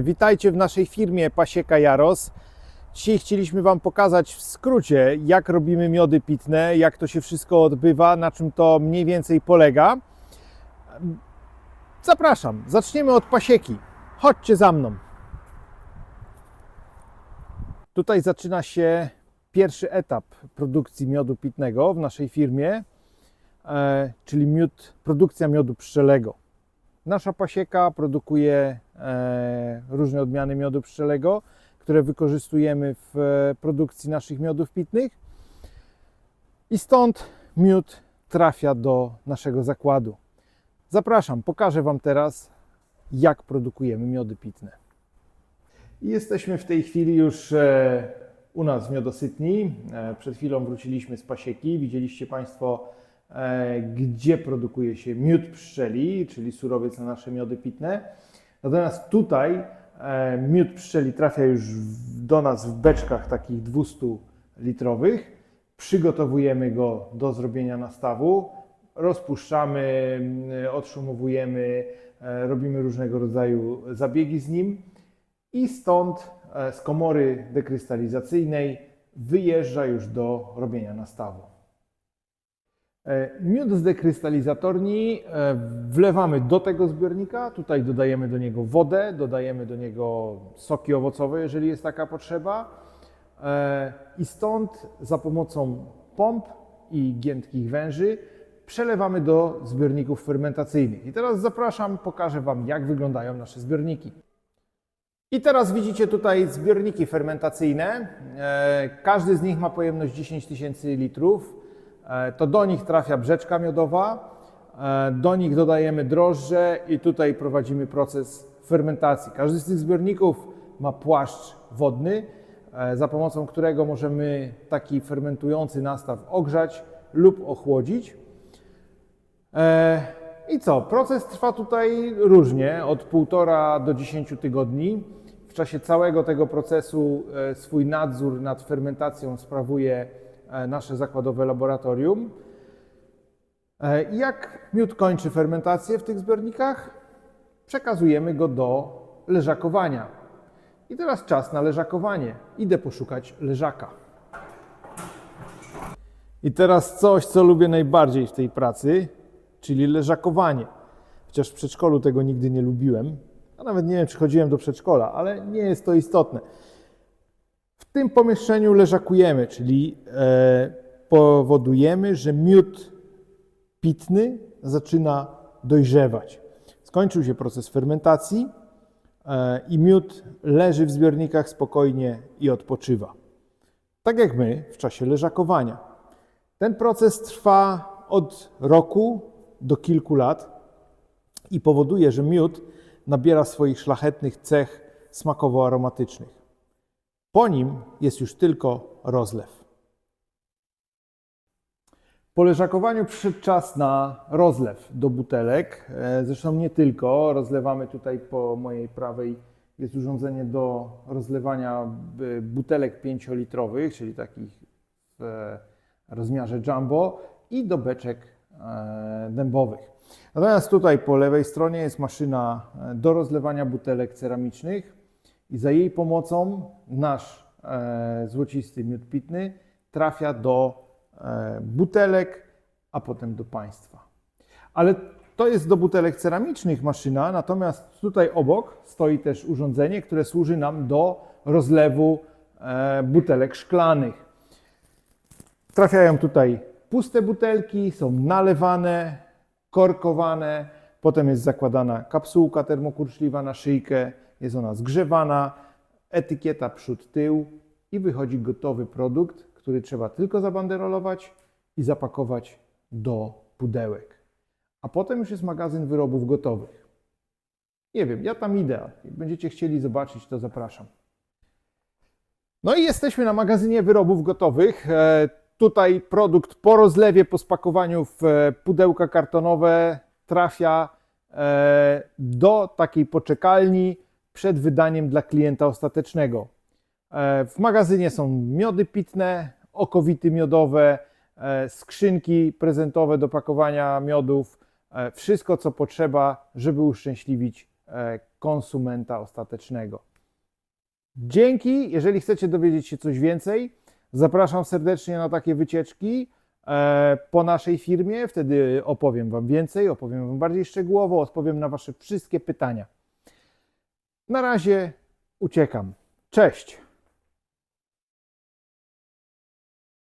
Witajcie w naszej firmie Pasieka Jaros. Dzisiaj chcieliśmy Wam pokazać w skrócie, jak robimy miody pitne, jak to się wszystko odbywa, na czym to mniej więcej polega. Zapraszam, zaczniemy od pasieki. Chodźcie za mną. Tutaj zaczyna się pierwszy etap produkcji miodu pitnego w naszej firmie, e, czyli miód, produkcja miodu pszczelego. Nasza pasieka produkuje różne odmiany miodu pszczelego, które wykorzystujemy w e, produkcji naszych miodów pitnych. I stąd miód trafia do naszego zakładu. Zapraszam, pokażę Wam teraz, jak produkujemy miody pitne. Jesteśmy w tej chwili już e, u nas w Miodosytni. E, Przed chwilą wróciliśmy z pasieki. Widzieliście Państwo, e, gdzie produkuje się miód pszczeli, czyli surowiec na nasze miody pitne. Natomiast tutaj e, miód pszczeli trafia już do nas w beczkach takich 200 litrowych. Przygotowujemy go do zrobienia nastawu, rozpuszczamy, mm, odszumowujemy, e, robimy różnego rodzaju zabiegi z nim i stąd e, z komory dekrystalizacyjnej wyjeżdża już do robienia nastawu. E, Miód z dekrystalizatorni e, wlewamy do tego zbiornika. Tutaj dodajemy do niego wodę, dodajemy do niego soki owocowe, jeżeli jest taka potrzeba. E, I stąd za pomocą pomp i giętkich węży przelewamy do zbiorników fermentacyjnych. I teraz zapraszam, pokażę Wam, jak wyglądają nasze zbiorniki. I teraz widzicie tutaj zbiorniki fermentacyjne. Każdy z nich ma pojemność 10 tysięcy litrów. E, To do nich trafia brzeczka miodowa, e, do nich dodajemy drożdże i tutaj prowadzimy proces fermentacji. Każdy z tych zbiorników ma płaszcz wodny, e, za pomocą którego możemy taki fermentujący nastaw ogrzać lub ochłodzić. I co? Proces trwa tutaj różnie, od półtora do 10 tygodni. W czasie całego tego procesu swój nadzór nad fermentacją sprawuje nasze zakładowe laboratorium. E, Jak miód kończy fermentację w tych zbiornikach, przekazujemy go do leżakowania. I teraz czas na leżakowanie. Idę poszukać leżaka. I teraz coś, co lubię najbardziej w tej pracy, czyli leżakowanie. Chociaż w przedszkolu tego nigdy nie lubiłem, a nawet nie wiem, czy chodziłem do przedszkola, ale nie jest to istotne. W tym pomieszczeniu leżakujemy, czyli e, powodujemy, że miód pitny zaczyna dojrzewać. Skończył się proces fermentacji e, i miód leży w zbiornikach spokojnie i odpoczywa. Tak jak my w czasie leżakowania. Ten proces trwa od roku do kilku lat i powoduje, że miód nabiera swoich szlachetnych cech smakowo-aromatycznych. Po nim jest już tylko rozlew. Po leżakowaniu przyszedł czas na rozlew do butelek. E, Zresztą nie tylko. Rozlewamy tutaj po mojej prawej jest urządzenie do rozlewania e, butelek 5-litrowych, czyli takich w e, rozmiarze jumbo i do beczek dębowych. Natomiast tutaj po lewej stronie jest maszyna do rozlewania butelek ceramicznych i za jej pomocą nasz e, złocisty miód pitny trafia do e, butelek, a potem do państwa. Ale to jest do butelek ceramicznych maszyna, natomiast tutaj obok stoi też urządzenie, które służy nam do rozlewu e, butelek szklanych. Trafiają tutaj puste butelki, są nalewane, korkowane, potem jest zakładana kapsułka termokurczliwa na szyjkę, jest ona zgrzewana, etykieta przód-tył i wychodzi gotowy produkt, który trzeba tylko zabanderolować i zapakować do pudełek. A potem już jest magazyn wyrobów gotowych. Nie wiem, ja tam idę. Jak będziecie chcieli zobaczyć, to zapraszam. No i jesteśmy na magazynie wyrobów gotowych. E, Tutaj produkt po rozlewie, po spakowaniu w e, pudełka kartonowe trafia e, do takiej poczekalni przed wydaniem dla klienta ostatecznego. E, W magazynie są miody pitne, okowity miodowe, e, skrzynki prezentowe do pakowania miodów, e, wszystko co potrzeba, żeby uszczęśliwić konsumenta ostatecznego. Dzięki. Jeżeli chcecie dowiedzieć się coś więcej, zapraszam serdecznie na takie wycieczki po naszej firmie. Wtedy opowiem Wam więcej, opowiem Wam bardziej szczegółowo, odpowiem na Wasze wszystkie pytania. Na razie uciekam. Cześć.